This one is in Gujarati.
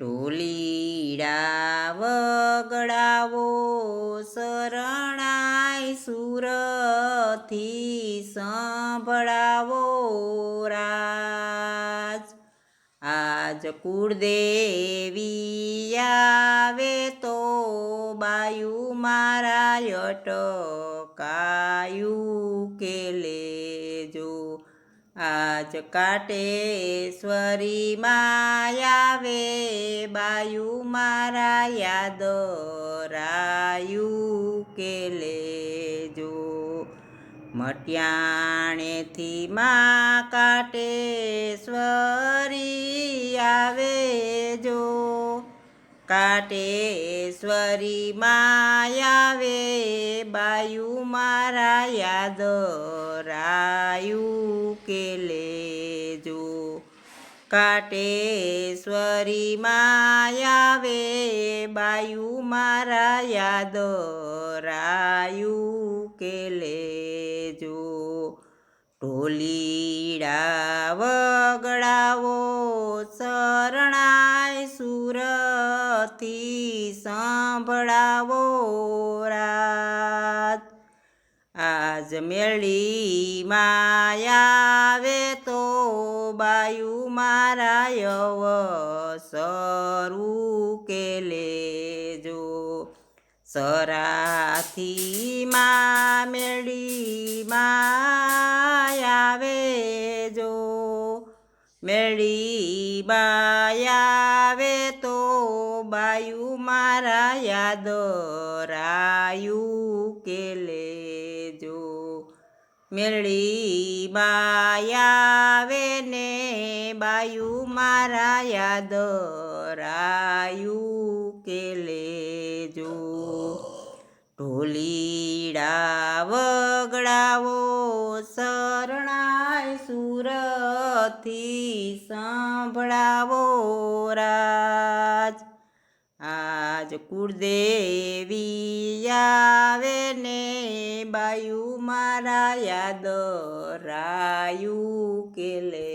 ઢોલીડા વગડાવો શરણાય સુરથી સંભળાવો રાજ. આજ કુળદેવી આવે તો બાયુ મારા અટકાયું કે લેજો આજ કાટેશ્વરી માયાવે બાયુ મારા યાદ રાયું કે લેજો. મટિયાણેથી માં કાટેશ્વરી આવે જો કાટેશ્વરી માયાવે બાયુ મારા યાદ રાયુ કે લેજો. કાટેશ્વરી માયાવે બાયુ મારા યાદ રાયુ કે લેજો. ઢોલીડા વગડાવો શરણાય સુરથી સંભળાવો રાત. આજ મેળી માયાવે તો બાયુ મારા અવસરું કે લેજો. સરાથી મા મેળી માયાવે જો. મેળી માયાવે તો બાયુ મારા યાદ રાયું કે લેજો મેળી બાયાવે ને બાયુ મારા યાદ રાયુ કે લેજો ઢોલીડા વગડાવો શરણાય સુરથી સાંભળાવો આજ કુળદેવી આવે ને બાયુ મારા યાદ રાયું કે લે